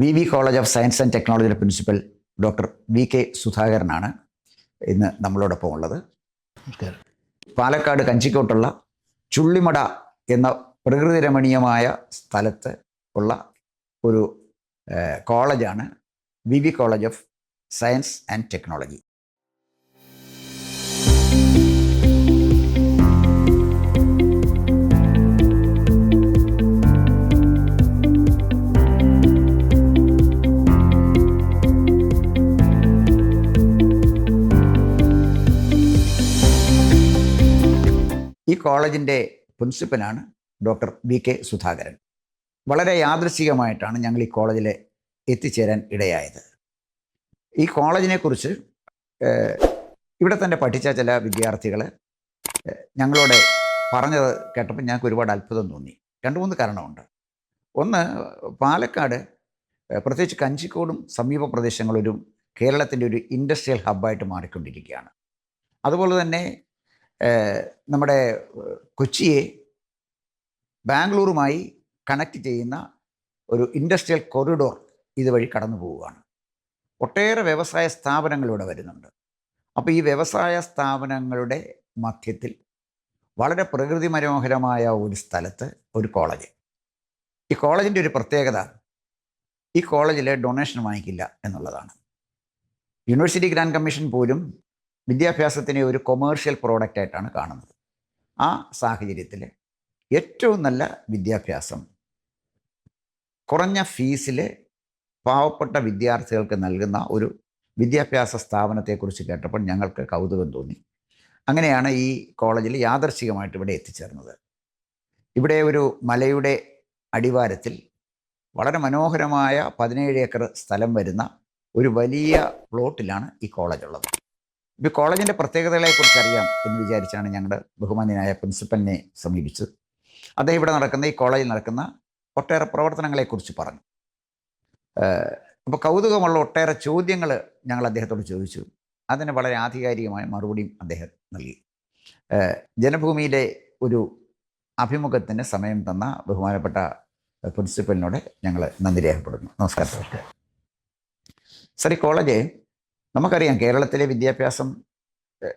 V V college of science and ടെക്നോളജിയുടെ principal doctor V K സുധാകരനാണ് ഇന്ന് നമ്മളോടൊപ്പം ഉള്ളത്. നമസ്കാരം. പാലക്കാട് കഞ്ചിക്കോട്ടുള്ള ചുള്ളിമട എന്ന പ്രകൃതി രമണീയമായ സ്ഥലത്ത് ഉള്ള ഒരു കോളേജാണ് V V college of science and technology. ഈ കോളേജിന്റെ പ്രിൻസിപ്പലാണ് ഡോക്ടർ വി കെ സുധാകരൻ. വളരെ യാദൃശികമായിട്ടാണ് ഞങ്ങൾ ഈ കോളേജിൽ എത്തിച്ചേരാൻ ഇടയായത്. ഈ കോളേജിനെക്കുറിച്ച് ഇവിടെ തന്നെ പഠിച്ച ചില വിദ്യാർത്ഥികൾ ഞങ്ങളോട് പറഞ്ഞത് കേട്ടപ്പോൾ ഞങ്ങൾക്ക് ഒരുപാട് അത്ഭുതം തോന്നി. രണ്ട് മൂന്ന് കാരണമുണ്ട്. ഒന്ന് പാലക്കാട് പ്രത്യേകിച്ച് കഞ്ചിക്കോടും സമീപ പ്രദേശങ്ങളൊരു കേരളത്തിന്റെ ഒരു ഇൻഡസ്ട്രിയൽ ഹബ്ബായിട്ട് മാറിക്കൊണ്ടിരിക്കുകയാണ്. അതുപോലെ തന്നെ നമ്മുടെ കൊച്ചിയെ ബാംഗ്ലൂരുമായി കണക്ട് ചെയ്യുന്ന ഒരു ഇൻഡസ്ട്രിയൽ കോറിഡോർ ഇതുവഴി കടന്നു പോവുകയാണ്. ഒട്ടേറെ വ്യവസായ സ്ഥാപനങ്ങൾ ഇവിടെ വരുന്നുണ്ട്. അപ്പോൾ ഈ വ്യവസായ സ്ഥാപനങ്ങളുടെ മധ്യത്തിൽ വളരെ പ്രകൃതി മനോഹരമായ ഒരു സ്ഥലത്ത് ഒരു കോളേജ് ഈ കോളേജിന്റെ ഒരു പ്രത്യേകത ഈ കോളേജിൽ ഡൊണേഷൻ വാങ്ങിക്കില്ല എന്നുള്ളതാണ്. യൂണിവേഴ്സിറ്റി ഗ്രാൻഡ് കമ്മീഷൻ പോലും വിദ്യാഭ്യാസത്തിനെ ഒരു കൊമേഴ്ഷ്യൽ പ്രോഡക്റ്റ് ആയിട്ടാണ് കാണുന്നത്. ആ സാഹചര്യത്തിൽ ഏറ്റവും നല്ല വിദ്യാഭ്യാസം കുറഞ്ഞ ഫീസിൽ പാവപ്പെട്ട വിദ്യാർത്ഥികൾക്ക് നൽകുന്ന ഒരു വിദ്യാഭ്യാസ സ്ഥാപനത്തെക്കുറിച്ച് കേട്ടപ്പോൾ ഞങ്ങൾക്ക് കൗതുകം തോന്നി. അങ്ങനെയാണ് ഈ കോളേജിൽ യാദർശികമായിട്ട് ഇവിടെ എത്തിച്ചേർന്നത്. ഇവിടെ ഒരു മലയുടെ അടിവാരത്തിൽ വളരെ മനോഹരമായ പതിനേഴ് ഏക്കർ സ്ഥലം വരുന്ന ഒരു വലിയ പ്ലോട്ടിലാണ് ഈ കോളേജ് ഉള്ളത് ഇപ്പോൾ കോളേജിന്റെ പ്രത്യേകതകളെക്കുറിച്ച് അറിയാം എന്ന് വിചാരിച്ചാണ് ഞങ്ങളുടെ ബഹുമാന്യനായ പ്രിൻസിപ്പലിനെ സമീപിച്ചത്. അദ്ദേഹം ഇവിടെ നടക്കുന്ന ഈ കോളേജിൽ നടക്കുന്ന ഒട്ടേറെ പ്രവർത്തനങ്ങളെക്കുറിച്ച് പറഞ്ഞു. അപ്പോൾ കൗതുകമുള്ള ഒട്ടേറെ ചോദ്യങ്ങൾ ഞങ്ങൾ അദ്ദേഹത്തോട് ചോദിച്ചു. അതിന് വളരെ ആധികാരികമായ മറുപടിയും അദ്ദേഹം നൽകി. ജനഭൂമിയിലെ ഒരു അഭിമുഖത്തിന് സമയം തന്ന ബഹുമാനപ്പെട്ട പ്രിൻസിപ്പലിനോട് ഞങ്ങൾ നന്ദി രേഖപ്പെടുന്നു നമസ്കാരം. സാർ ഈ കോളേജ് നമുക്കറിയാം കേരളത്തിലെ വിദ്യാഭ്യാസം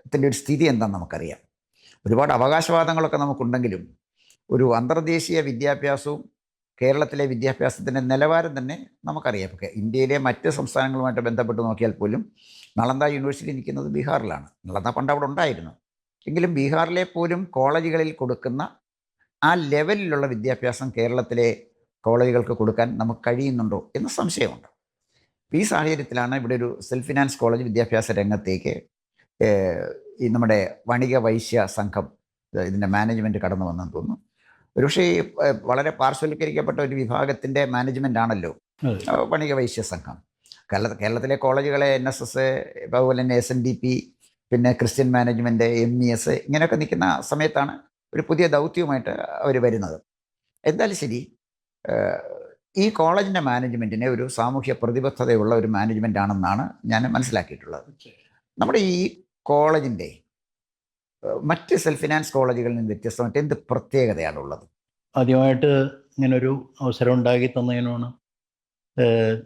ത്തിന്റെ ഒരു സ്ഥിതി എന്താണെന്ന് നമുക്കറിയാം. ഒരുപാട് അവകാശവാദങ്ങളൊക്കെ നമുക്കുണ്ടെങ്കിലും ഒരു അന്തർദേശീയ വിദ്യാഭ്യാസവും കേരളത്തിലെ വിദ്യാഭ്യാസത്തിന്റെ നിലവാരം തന്നെ നമുക്കറിയാം. ഇന്ത്യയിലെ മറ്റ് സംസ്ഥാനങ്ങളുമായിട്ട് ബന്ധപ്പെട്ട് നോക്കിയാൽ പോലും നളന്ദ യൂണിവേഴ്സിറ്റി നിൽക്കുന്നത് ബീഹാറിലാണ്. നളന്ദ പണ്ട് അവിടെ ഉണ്ടായിരുന്നു. എങ്കിലും ബീഹാറിലെ പോലും കോളേജുകളിൽ കൊടുക്കുന്ന ആ ലെവലിലുള്ള വിദ്യാഭ്യാസം കേരളത്തിലെ കോളേജുകൾക്ക് കൊടുക്കാൻ നമുക്ക് കഴിയുന്നുണ്ടോ എന്ന് സംശയമുണ്ട്. ഈ സാഹചര്യത്തിലാണ് ഇവിടെ ഒരു സെൽഫ് ഫിനാൻസ് കോളേജ് വിദ്യാഭ്യാസ രംഗത്തേക്ക് ഈ നമ്മുടെ വണിക വൈശ്യ സംഘം ഇതിന്റെ മാനേജ്മെന്റ് കടന്നു വന്നെന്ന് തോന്നുന്നു. ഒരുപക്ഷേ ഈ, വളരെ പാർശ്വവൽക്കരിക്കപ്പെട്ട ഒരു വിഭാഗത്തിന്റെ മാനേജ്മെന്റ് ആണല്ലോ വണിക വൈശ്യ സംഘം. കേരള കേരളത്തിലെ കോളേജുകളെ എൻ എസ് എസ് അതുപോലെ തന്നെ എസ് എൻ ഡി പി പിന്നെ Christian management M E S ഇങ്ങനെയൊക്കെ നിൽക്കുന്ന സമയത്താണ് ഒരു പുതിയ ദൗത്യവുമായിട്ട് അവർ വരുന്നത്. എന്തായാലും ശരി ഈ കോളേജിന്റെ മാനേജ്മെന്റിനെ ഒരു സാമൂഹ്യ പ്രതിബദ്ധതയുള്ള ഒരു മാനേജ്മെന്റ് ആണെന്നാണ് ഞാൻ മനസ്സിലാക്കിയിട്ടുള്ളത്. നമ്മുടെ ഈ കോളേജിന്റെ മറ്റ് സെൽഫ് ഫിനാൻസ് കോളേജുകളിൽ നിന്ന് വ്യത്യസ്തമായിട്ട് എന്ത് പ്രത്യേകതയാണുള്ളത്? ആദ്യമായിട്ട് ഇങ്ങനൊരു അവസരം ഉണ്ടാക്കി തന്നതിനാണ്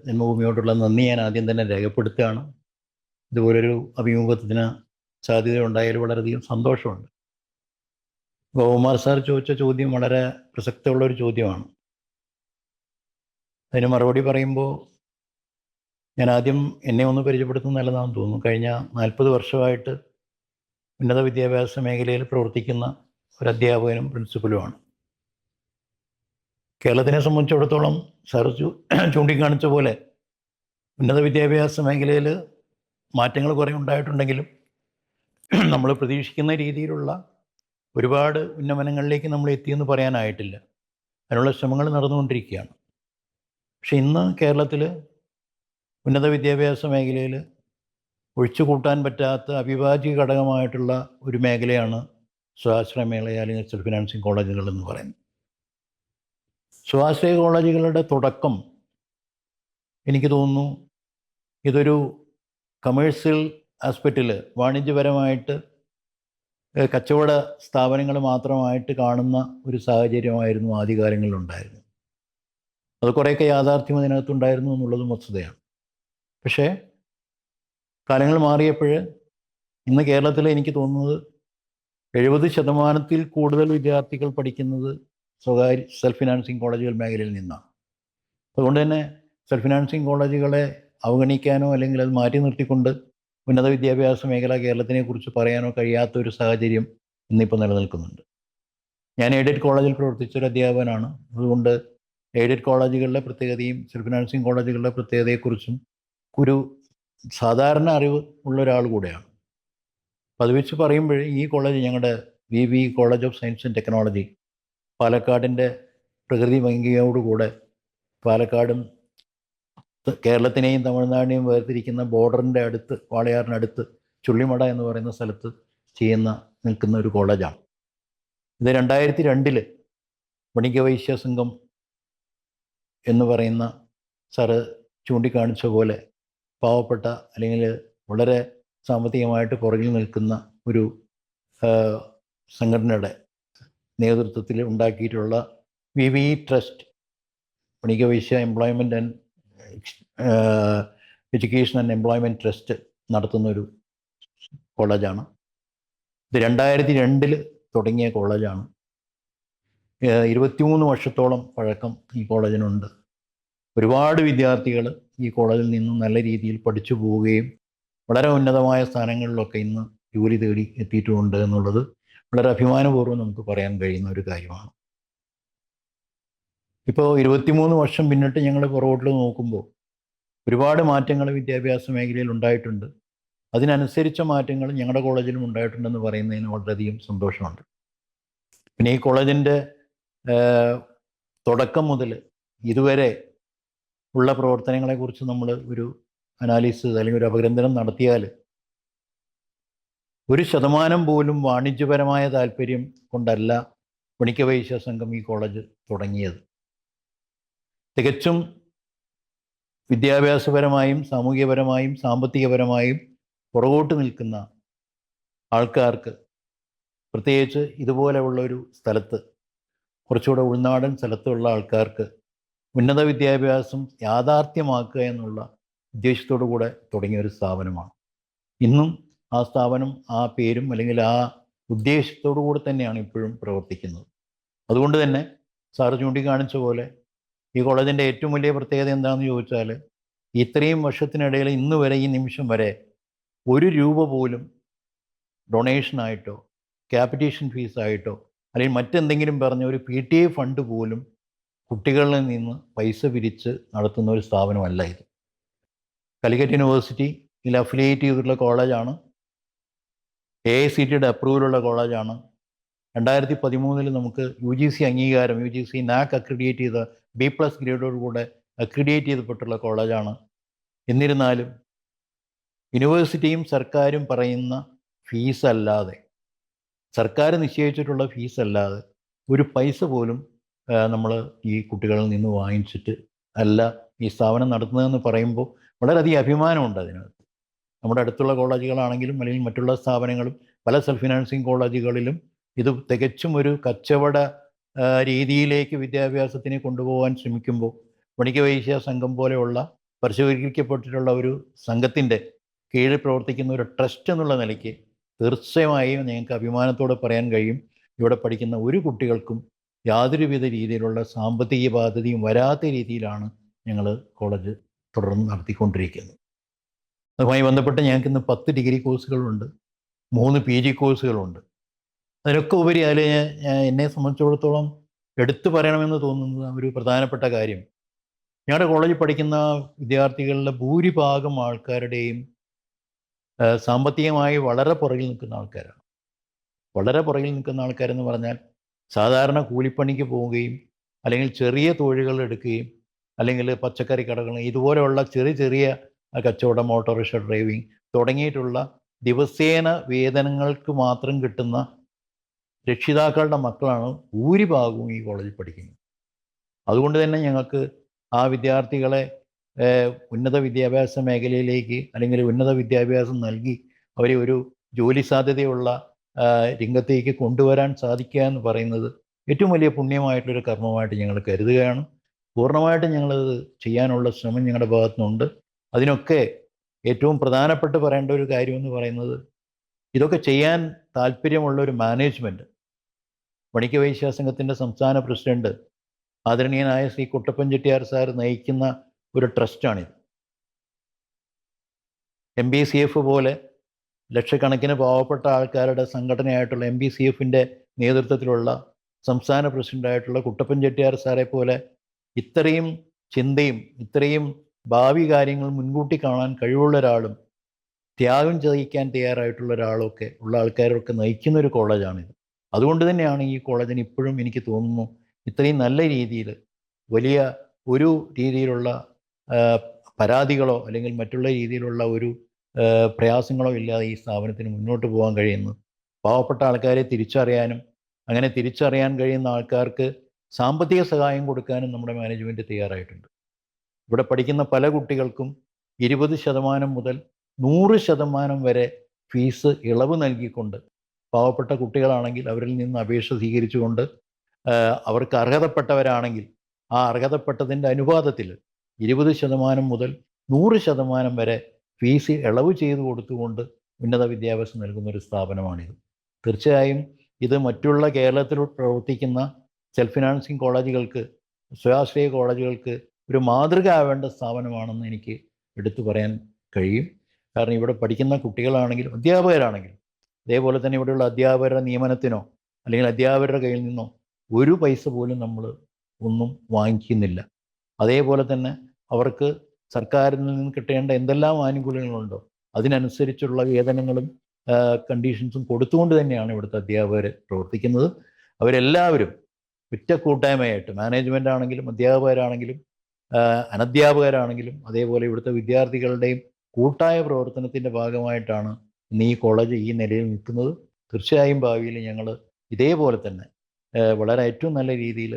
ജന്മഭൂമിയോടുള്ള നന്ദി ഞാൻ ആദ്യം തന്നെ രേഖപ്പെടുത്തുകയാണ്. ഇതുപോലൊരു അഭിമുഖത്തിന് സാധ്യത ഉണ്ടായാൽ വളരെയധികം സന്തോഷമുണ്ട്. ഗോകുമാർ സാർ ചോദിച്ച ചോദ്യം വളരെ പ്രസക്തമുള്ള ഒരു ചോദ്യമാണ്. അതിന് മറുപടി പറയുമ്പോൾ ഞാൻ ആദ്യം എന്നെ ഒന്ന് പരിചയപ്പെടുത്തുന്ന നല്ലതാണെന്ന് തോന്നുന്നു. കഴിഞ്ഞ നാൽപ്പത് വർഷമായിട്ട് ഉന്നത വിദ്യാഭ്യാസ മേഖലയിൽ പ്രവർത്തിക്കുന്ന ഒരു അധ്യാപകനും പ്രിൻസിപ്പലുമാണ്. കേരളത്തിനെ സംബന്ധിച്ചിടത്തോളം സാർ ചൂണ്ടിക്കാണിച്ച പോലെ ഉന്നത വിദ്യാഭ്യാസ മേഖലയിൽ മാറ്റങ്ങൾ കുറേ ഉണ്ടായിട്ടുണ്ടെങ്കിലും നമ്മൾ പ്രതീക്ഷിക്കുന്ന രീതിയിലുള്ള ഒരുപാട് ഉന്നമനങ്ങളിലേക്ക് നമ്മൾ എത്തിയെന്ന് പറയാനായിട്ടില്ല. അതിനുള്ള ശ്രമങ്ങൾ നടന്നുകൊണ്ടിരിക്കുകയാണ്. പക്ഷെ ഇന്ന് കേരളത്തിൽ ഉന്നത വിദ്യാഭ്യാസ മേഖലയിൽ ഒഴിച്ചു കൂട്ടാൻ പറ്റാത്ത അവിഭാജ്യ ഘടകമായിട്ടുള്ള ഒരു മേഖലയാണ് സ്വാശ്രയ മേഖല അല്ലെങ്കിൽ സെൽഫ് ഫിനാൻസിങ് കോളേജുകൾ എന്ന് പറയുന്നത്. സ്വാശ്രയ കോളേജുകളുടെ തുടക്കം എനിക്ക് തോന്നുന്നു ഇതൊരു കമേഴ്സ്യൽ ആസ്പെക്റ്റിൽ വാണിജ്യപരമായിട്ട് കച്ചവട സ്ഥാപനങ്ങൾ മാത്രമായിട്ട് കാണുന്ന ഒരു സാഹചര്യമായിരുന്നു ആദ്യകാലങ്ങളിലുണ്ടായിരുന്നത്. അത് കുറേയൊക്കെ യാഥാർത്ഥ്യം അതിനകത്തുണ്ടായിരുന്നു എന്നുള്ളതും വസ്തുതയാണ് പക്ഷേ കാലങ്ങൾ മാറിയപ്പോൾ ഇന്ന് കേരളത്തിൽ എനിക്ക് തോന്നുന്നത് എഴുപത് ശതമാനത്തിൽ കൂടുതൽ വിദ്യാർത്ഥികൾ പഠിക്കുന്നത് സ്വകാര്യ സെൽഫ് ഫിനാൻസിങ് കോളേജുകൾ മേഖലയിൽ നിന്നാണ്. അതുകൊണ്ട് തന്നെ സെൽഫ് ഫിനാൻസിങ് കോളേജുകളെ അവഗണിക്കാനോ അല്ലെങ്കിൽ അത് മാറ്റി നിർത്തിക്കൊണ്ട് ഉന്നത വിദ്യാഭ്യാസ മേഖല കേരളത്തിനെ കുറിച്ച് പറയാനോ കഴിയാത്ത ഒരു സാഹചര്യം ഇന്നിപ്പോൾ നിലനിൽക്കുന്നുണ്ട്. ഞാൻ എയ്ഡഡ് കോളേജിൽ പ്രവർത്തിച്ചൊരു അധ്യാപകനാണ്. അതുകൊണ്ട് എയ്ഡഡ് കോളേജുകളിലെ പ്രത്യേകതയും സെൽഫ് നഴ്സിംഗ് കോളേജുകളുടെ പ്രത്യേകതയെക്കുറിച്ചും ഒരു സാധാരണ അറിവ് ഉള്ള ഒരാൾ കൂടെയാണ്. അപ്പം അത് വെച്ച് പറയുമ്പോൾ ഈ കോളേജ് ഞങ്ങളുടെ V V college of science and technology പാലക്കാടിന്റെ പ്രകൃതി ഭംഗിയോടുകൂടെ പാലക്കാടും കേരളത്തിനെയും തമിഴ്നാടിനെയും വേർതിരിക്കുന്ന ബോർഡറിന്റെ അടുത്ത് വാളയാറിനടുത്ത് ചുള്ളിമട എന്ന് പറയുന്ന സ്ഥലത്ത് ചെയ്യുന്ന നിൽക്കുന്ന ഒരു കോളേജാണ്. ഇത് രണ്ടായിരത്തി രണ്ടിൽ വണികവൈശ്യ സംഘം എന്ന് പറയുന്ന സാറ് ചൂണ്ടിക്കാണിച്ച പോലെ പാവപ്പെട്ട അല്ലെങ്കിൽ വളരെ സാമ്പത്തികമായിട്ട് പുറകിൽ നിൽക്കുന്ന ഒരു സംഘടനയുടെ നേതൃത്വത്തിൽ ഉണ്ടാക്കിയിട്ടുള്ള V V trust Vanika Vaishya employment and education and employment trust നടത്തുന്ന ഒരു കോളേജാണ്. ഇത് രണ്ടായിരത്തി രണ്ടിൽ തുടങ്ങിയ കോളേജാണ്. ഇരുപത്തിമൂന്ന് വർഷത്തോളം പഴക്കം ഈ കോളേജിനുണ്ട്. ഒരുപാട് വിദ്യാർത്ഥികൾ ഈ കോളേജിൽ നിന്നും നല്ല രീതിയിൽ പഠിച്ചു പോവുകയും വളരെ ഉന്നതമായ സ്ഥാനങ്ങളിലൊക്കെ ഇന്ന് ജോലി തേടി എത്തിയിട്ടുമുണ്ട് എന്നുള്ളത് വളരെ അഭിമാനപൂർവം നമുക്ക് പറയാൻ കഴിയുന്ന ഒരു കാര്യമാണ്. ഇപ്പോൾ ഇരുപത്തിമൂന്ന് വർഷം പിന്നിട്ട് ഞങ്ങൾ പുറകോട്ട് നോക്കുമ്പോൾ ഒരുപാട് മാറ്റങ്ങൾ വിദ്യാഭ്യാസ മേഖലയിൽ ഉണ്ടായിട്ടുണ്ട്. അതിനനുസരിച്ച മാറ്റങ്ങൾ ഞങ്ങളുടെ കോളേജിലും ഉണ്ടായിട്ടുണ്ടെന്ന് പറയുന്നതിന് വളരെയധികം സന്തോഷമുണ്ട്. പിന്നെ ഈ കോളേജിന്റെ തുടക്കം മുതൽ ഇതുവരെ ഉള്ള പ്രവർത്തനങ്ങളെക്കുറിച്ച് നമ്മൾ ഒരു അനാലിസിസ് അല്ലെങ്കിൽ ഒരു അപഗ്രന്ഥനം നടത്തിയാൽ ഒരു ശതമാനം പോലും വാണിജ്യപരമായ താല്പര്യം കൊണ്ടല്ല വണിക്കവൈശ്യ സംഘം ഈ കോളേജ് തുടങ്ങിയത്. തികച്ചും വിദ്യാഭ്യാസപരമായും സാമൂഹികപരമായും സാമ്പത്തികപരമായും പുറകോട്ട് നിൽക്കുന്ന ആൾക്കാർക്ക് പ്രത്യേകിച്ച് ഇതുപോലെയുള്ള ഒരു സ്ഥലത്ത് കുറച്ചുകൂടെ ഉൾനാടൻ സ്ഥലത്തുള്ള ആൾക്കാർക്ക് ഉന്നത വിദ്യാഭ്യാസം യാഥാർത്ഥ്യമാക്കുക എന്നുള്ള ഉദ്ദേശത്തോടു കൂടെ തുടങ്ങിയ ഒരു സ്ഥാപനമാണ്. ഇന്നും ആ സ്ഥാപനം ആ പേരും അല്ലെങ്കിൽ ആ ഉദ്ദേശത്തോടു കൂടെ തന്നെയാണ് ഇപ്പോഴും പ്രവർത്തിക്കുന്നത്. അതുകൊണ്ട് തന്നെ സാറ് ചൂണ്ടിക്കാണിച്ച പോലെ ഈ കോളേജിന്റെ ഏറ്റവും വലിയ പ്രത്യേകത എന്താണെന്ന് ചോദിച്ചാൽ ഇത്രയും വർഷത്തിനിടയിൽ ഇന്ന് വരെ ഈ നിമിഷം വരെ ഒരു രൂപ പോലും ഡൊണേഷനായിട്ടോ ക്യാപിറ്റേഷൻ ഫീസായിട്ടോ അല്ലെങ്കിൽ മറ്റെന്തെങ്കിലും പറഞ്ഞ ഒരു പി ടി എ ഫണ്ട് പോലും കുട്ടികളിൽ നിന്ന് പൈസ പിരിച്ച് നടത്തുന്ന ഒരു സ്ഥാപനമല്ല ഇത്. കാലിക്കറ്റ് യൂണിവേഴ്സിറ്റിയിൽ അഫിലിയേറ്റ് ചെയ്തിട്ടുള്ള കോളേജാണ്. എ ഐ സി ടിയുടെ അപ്രൂവലുള്ള കോളേജാണ്. രണ്ടായിരത്തി പതിമൂന്നിൽ നമുക്ക് യു ജി സി അംഗീകാരം U G C NAAC accredit ചെയ്ത ബി പ്ലസ് ഗ്രേഡോടുകൂടെ അക്രിഡിയേറ്റ് ചെയ്തപ്പെട്ടുള്ള കോളേജാണ്. എന്നിരുന്നാലും യൂണിവേഴ്സിറ്റിയും സർക്കാരും പറയുന്ന ഫീസ് അല്ലാതെ സർക്കാർ നിശ്ചയിച്ചിട്ടുള്ള ഫീസ് അല്ലാതെ ഒരു പൈസ പോലും നമ്മൾ ഈ കുട്ടികളിൽ നിന്ന് വാങ്ങിച്ചിട്ട് അല്ല ഈ സ്ഥാപനം നടത്തുന്നതെന്ന് പറയുമ്പോൾ വളരെയധികം അഭിമാനമുണ്ട് അതിനകത്ത്. നമ്മുടെ അടുത്തുള്ള കോളേജുകളാണെങ്കിലും അല്ലെങ്കിൽ മറ്റുള്ള സ്ഥാപനങ്ങളും പല സെൽഫ് ഫിനാൻസിങ് കോളേജുകളിലും ഇത് തികച്ചും ഒരു കച്ചവട രീതിയിലേക്ക് വിദ്യാഭ്യാസത്തിനെ കൊണ്ടുപോകാൻ ശ്രമിക്കുമ്പോൾ വണിക വൈശ്യ സംഘം പോലെയുള്ള പരിശോധിക്കപ്പെട്ടിട്ടുള്ള ഒരു സംഘത്തിന്റെ കീഴിൽ പ്രവർത്തിക്കുന്ന ഒരു ട്രസ്റ്റ് എന്നുള്ള നിലയ്ക്ക് തീർച്ചയായും നിങ്ങൾക്ക് അഭിമാനത്തോടെ പറയാൻ കഴിയും. ഇവിടെ പഠിക്കുന്ന ഒരു കുട്ടികൾക്കും യാതൊരുവിധ രീതിയിലുള്ള സാമ്പത്തിക ബാധ്യതയും വരാത്ത രീതിയിലാണ് ഞങ്ങൾ കോളേജ് തുടർന്ന് നടത്തിക്കൊണ്ടിരിക്കുന്നത്. അതുമായി ബന്ധപ്പെട്ട് ഞങ്ങൾക്ക് ഇന്ന് പത്ത് ഡിഗ്രി കോഴ്സുകളുണ്ട് മൂന്ന് പി ജി കോഴ്സുകളുണ്ട്. അതിനൊക്കെ ഉപരി അതിൽ എന്നെ സംബന്ധിച്ചിടത്തോളം എടുത്തു പറയണമെന്ന് തോന്നുന്നത് ഒരു പ്രധാനപ്പെട്ട കാര്യം. ഞങ്ങളുടെ കോളേജിൽ പഠിക്കുന്ന വിദ്യാർത്ഥികളുടെ ഭൂരിഭാഗം ആൾക്കാരുടെയും സാമ്പത്തികമായി വളരെ പുറകിൽ നിൽക്കുന്ന ആൾക്കാരാണ്. വളരെ പുറകിൽ നിൽക്കുന്ന ആൾക്കാരെന്ന് പറഞ്ഞാൽ സാധാരണ കൂലിപ്പണിക്ക് പോവുകയും അല്ലെങ്കിൽ ചെറിയ തൊഴിലുകൾ എടുക്കുകയും അല്ലെങ്കിൽ പച്ചക്കറി കടകൾ ഇതുപോലെയുള്ള ചെറിയ ചെറിയ കച്ചവടം ഓട്ടോറിക്ഷ ഡ്രൈവിംഗ് തുടങ്ങിയിട്ടുള്ള ദിവസേന വേതനങ്ങൾക്ക് മാത്രം കിട്ടുന്ന രക്ഷിതാക്കളുടെ മക്കളാണ് ഭൂരിഭാഗവും ഈ കോളേജിൽ പഠിക്കുന്നത്. അതുകൊണ്ട് തന്നെ ഞങ്ങൾക്ക് ആ വിദ്യാർത്ഥികളെ ഉന്നത വിദ്യാഭ്യാസ മേഖലയിലേക്ക് അല്ലെങ്കിൽ ഉന്നത വിദ്യാഭ്യാസം നൽകി അവരെ ഒരു ജോലി സാധ്യതയുള്ള രംഗത്തേക്ക് കൊണ്ടുവരാൻ സാധിക്കുക എന്ന് പറയുന്നത് ഏറ്റവും വലിയ പുണ്യമായിട്ടൊരു കർമ്മമായിട്ട് ഞങ്ങൾ കരുതുകയാണ്. പൂർണമായിട്ട് ഞങ്ങളത് ചെയ്യാനുള്ള ശ്രമം ഞങ്ങളുടെ ഭാഗത്തുനിന്നുണ്ട്. അതിനൊക്കെ ഏറ്റവും പ്രധാനപ്പെട്ട് പറയേണ്ട ഒരു കാര്യമെന്ന് പറയുന്നത് ഇതൊക്കെ ചെയ്യാൻ താല്പര്യമുള്ള ഒരു മാനേജ്മെന്റ് വണിക്ക വൈശ്യ സംഘത്തിന്റെ സംസ്ഥാന പ്രസിഡന്റ് ആദരണീയനായ ശ്രീ കുട്ടപ്പൻ ചെട്ടിയാർ സാർ നയിക്കുന്ന ഒരു ട്രസ്റ്റാണിത്. എം ബി സി എഫ് പോലെ ലക്ഷക്കണക്കിന് പാവപ്പെട്ട ആൾക്കാരുടെ സംഘടനയായിട്ടുള്ള എം ബി സി എഫിന്റെ നേതൃത്വത്തിലുള്ള സംസ്ഥാന പ്രസിഡന്റായിട്ടുള്ള കുട്ടപ്പൻ ചെട്ടിയാർ സാറെ പോലെ ഇത്രയും ചിന്തയും ഇത്രയും ഭാവി കാര്യങ്ങൾ മുൻകൂട്ടി കാണാൻ കഴിവുള്ള ഒരാളും ത്യാഗം ചെയ്യിക്കാൻ തയ്യാറായിട്ടുള്ള ഒരാളൊക്കെ ഉള്ള ആൾക്കാരൊക്കെ നയിക്കുന്ന ഒരു കോളേജാണിത്. അതുകൊണ്ട് തന്നെയാണ് ഈ കോളേജിന് ഇപ്പോഴും എനിക്ക് തോന്നുന്നു ഇത്രയും നല്ല രീതിയിൽ വലിയ ഒരു രീതിയിലുള്ള പരാതികളോ അല്ലെങ്കിൽ മറ്റുള്ള രീതിയിലുള്ള ഒരു പ്രയാസങ്ങളോ ഇല്ലാതെ ഈ സ്ഥാപനത്തിന് മുന്നോട്ട് പോകാൻ കഴിയുന്നു. പാവപ്പെട്ട ആൾക്കാരെ തിരിച്ചറിയാനും അങ്ങനെ തിരിച്ചറിയാൻ കഴിയുന്ന ആൾക്കാർക്ക് സാമ്പത്തിക സഹായം കൊടുക്കാനും നമ്മുടെ മാനേജ്മെന്റ് തയ്യാറായിട്ടുണ്ട്. ഇവിടെ പഠിക്കുന്ന പല കുട്ടികൾക്കും ഇരുപത് ശതമാനം മുതൽ നൂറ് ശതമാനം വരെ ഫീസ് ഇളവ് നൽകിക്കൊണ്ട് പാവപ്പെട്ട കുട്ടികളാണെങ്കിൽ അവരിൽ നിന്ന് അപേക്ഷ സ്വീകരിച്ചുകൊണ്ട് അവർക്ക് അർഹതപ്പെട്ടവരാണെങ്കിൽ ആ അർഹതപ്പെട്ടതിന്റെ അനുപാതത്തിൽ ഇരുപത് ശതമാനം മുതൽ നൂറ് ശതമാനം വരെ ഫീസ് ഇളവ് ചെയ്തു കൊടുത്തുകൊണ്ട് ഉന്നത വിദ്യാഭ്യാസം നൽകുന്ന ഒരു സ്ഥാപനമാണിത്. തീർച്ചയായും ഇത് മറ്റുള്ള കേരളത്തിൽ പ്രവർത്തിക്കുന്ന സെൽഫ് ഫിനാൻസിങ് കോളേജുകൾക്ക് സ്വാശ്രയ കോളേജുകൾക്ക് ഒരു മാതൃക ആവേണ്ട സ്ഥാപനമാണെന്ന് എനിക്ക് എടുത്തു പറയാൻ കഴിയും. കാരണം ഇവിടെ പഠിക്കുന്ന കുട്ടികളാണെങ്കിലും അധ്യാപകരാണെങ്കിലും അതേപോലെ തന്നെ ഇവിടെയുള്ള അധ്യാപകരുടെ നിയമനത്തിനോ അല്ലെങ്കിൽ അധ്യാപകരുടെ കയ്യിൽ നിന്നോ ഒരു പൈസ പോലും നമ്മൾ ഒന്നും വാങ്ങിക്കുന്നില്ല. അതേപോലെ തന്നെ അവർക്ക് സർക്കാരിൽ നിന്ന് കിട്ടേണ്ട എന്തെല്ലാം ആനുകൂല്യങ്ങളുണ്ടോ അതിനനുസരിച്ചുള്ള വേതനങ്ങളും കണ്ടീഷൻസും കൊടുത്തുകൊണ്ട് തന്നെയാണ് ഇവിടുത്തെ അധ്യാപകർ പ്രവർത്തിക്കുന്നത്. അവരെല്ലാവരും ഒറ്റ കൂട്ടായ്മയായിട്ട് മാനേജ്മെന്റ് ആണെങ്കിലും അധ്യാപകരാണെങ്കിലും അനധ്യാപകരാണെങ്കിലും അതേപോലെ ഇവിടുത്തെ വിദ്യാർത്ഥികളുടെയും കൂട്ടായ പ്രവർത്തനത്തിന്റെ ഭാഗമായിട്ടാണ് ഇന്ന് ഈ കോളേജ് ഈ നിലയിൽ നിൽക്കുന്നത്. തീർച്ചയായും ഭാവിയിൽ ഞങ്ങൾ ഇതേപോലെ തന്നെ വളരെ ഏറ്റവും നല്ല രീതിയിൽ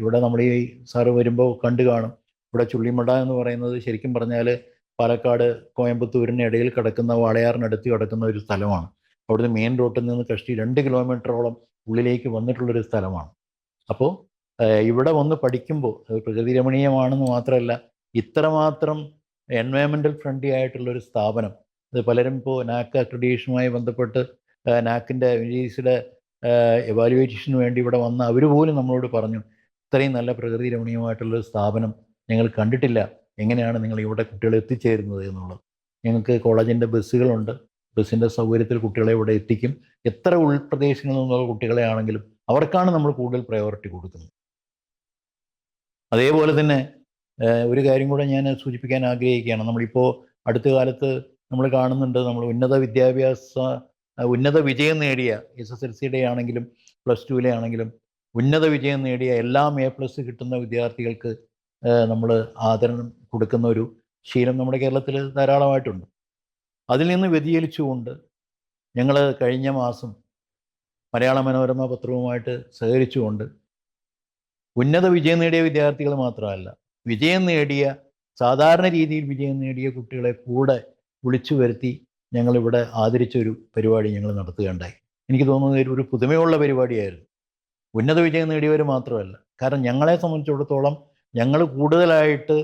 ഇവിടെ നമ്മൾ ഈ സാറ് വരുമ്പോൾ കണ്ടു കാണും. ഇവിടെ ചുള്ളിമട എന്ന് പറയുന്നത് ശരിക്കും പറഞ്ഞാൽ പാലക്കാട് കോയമ്പത്തൂരിന് ഇടയിൽ കിടക്കുന്ന വാളയാറിനടുത്ത് കിടക്കുന്ന ഒരു സ്ഥലമാണ്. അവിടുന്ന് മെയിൻ റോട്ടിൽ നിന്ന് കഷ്ടി രണ്ട് കിലോമീറ്ററോളം ഉള്ളിലേക്ക് വന്നിട്ടുള്ളൊരു സ്ഥലമാണ്. അപ്പോൾ ഇവിടെ വന്ന് പഠിക്കുമ്പോൾ അത് പ്രകൃതി രമണീയമാണെന്ന് മാത്രമല്ല ഇത്രമാത്രം എൻവയോൺമെന്റൽ ഫ്രണ്ട്ലി ആയിട്ടുള്ളൊരു സ്ഥാപനം അത് പലരും ഇപ്പോൾ നാക്ക് അക്രഡീഷനുമായി ബന്ധപ്പെട്ട് നാക്കിന്റെ യുടെ എവാലുവേഷന് വേണ്ടി ഇവിടെ വന്ന അവർ പോലും നമ്മളോട് പറഞ്ഞു ഇത്രയും നല്ല പ്രകൃതി രമണീയമായിട്ടുള്ളൊരു സ്ഥാപനം ഞങ്ങൾ കണ്ടിട്ടില്ല. എങ്ങനെയാണ് നിങ്ങൾ ഇവിടെ കുട്ടികളെ എത്തിച്ചേരുന്നത് എന്നുള്ളത്? ഞങ്ങൾക്ക് കോളേജിന്റെ ബസ്സുകളുണ്ട്. ബസ്സിന്റെ സൗകര്യത്തിൽ കുട്ടികളെ ഇവിടെ എത്തിക്കും. എത്ര ഉൾപ്രദേശങ്ങളിൽ നിന്നുള്ള കുട്ടികളെ ആണെങ്കിലും അവർക്കാണ് നമ്മൾ കൂടുതൽ പ്രയോറിറ്റി കൊടുക്കുന്നത്. അതേപോലെ തന്നെ ഒരു കാര്യം കൂടെ ഞാൻ സൂചിപ്പിക്കാൻ ആഗ്രഹിക്കുകയാണ്. നമ്മളിപ്പോൾ അടുത്ത കാലത്ത് നമ്മൾ കാണുന്നുണ്ട് നമ്മൾ ഉന്നത വിദ്യാഭ്യാസ ഉന്നത വിജയം നേടിയ എസ് എസ് എൽ സിയുടെ ആണെങ്കിലും പ്ലസ് ടുവിലെ ആണെങ്കിലും ഉന്നത വിജയം നേടിയ എല്ലാം എ പ്ലസ് കിട്ടുന്ന വിദ്യാർത്ഥികൾക്ക് നമ്മൾ ആദരണം കൊടുക്കുന്ന ഒരു ശീലം നമ്മുടെ കേരളത്തിൽ ധാരാളമായിട്ടുണ്ട്. അതിൽ നിന്ന് വ്യതിചലിച്ചുകൊണ്ട് ഞങ്ങൾ കഴിഞ്ഞ മാസം മലയാള മനോരമ പത്രവുമായിട്ട് സഹകരിച്ചുകൊണ്ട് ഉന്നത വിജയം നേടിയ വിദ്യാർത്ഥികൾ മാത്രമല്ല വിജയം നേടിയ സാധാരണ രീതിയിൽ വിജയം നേടിയ കുട്ടികളെ കൂടെ വിളിച്ചു വരുത്തി ഞങ്ങളിവിടെ ആദരിച്ചൊരു പരിപാടി ഞങ്ങൾ നടത്തുകയുണ്ടായി. എനിക്ക് തോന്നുന്നത് ഒരു- പുതുമയുള്ള പരിപാടിയായിരുന്നു. ഉന്നത വിജയം നേടിയവർ മാത്രമല്ല. കാരണം ഞങ്ങളെ സംബന്ധിച്ചിടത്തോളം ഞങ്ങൾ കൂടുതലായിട്ട്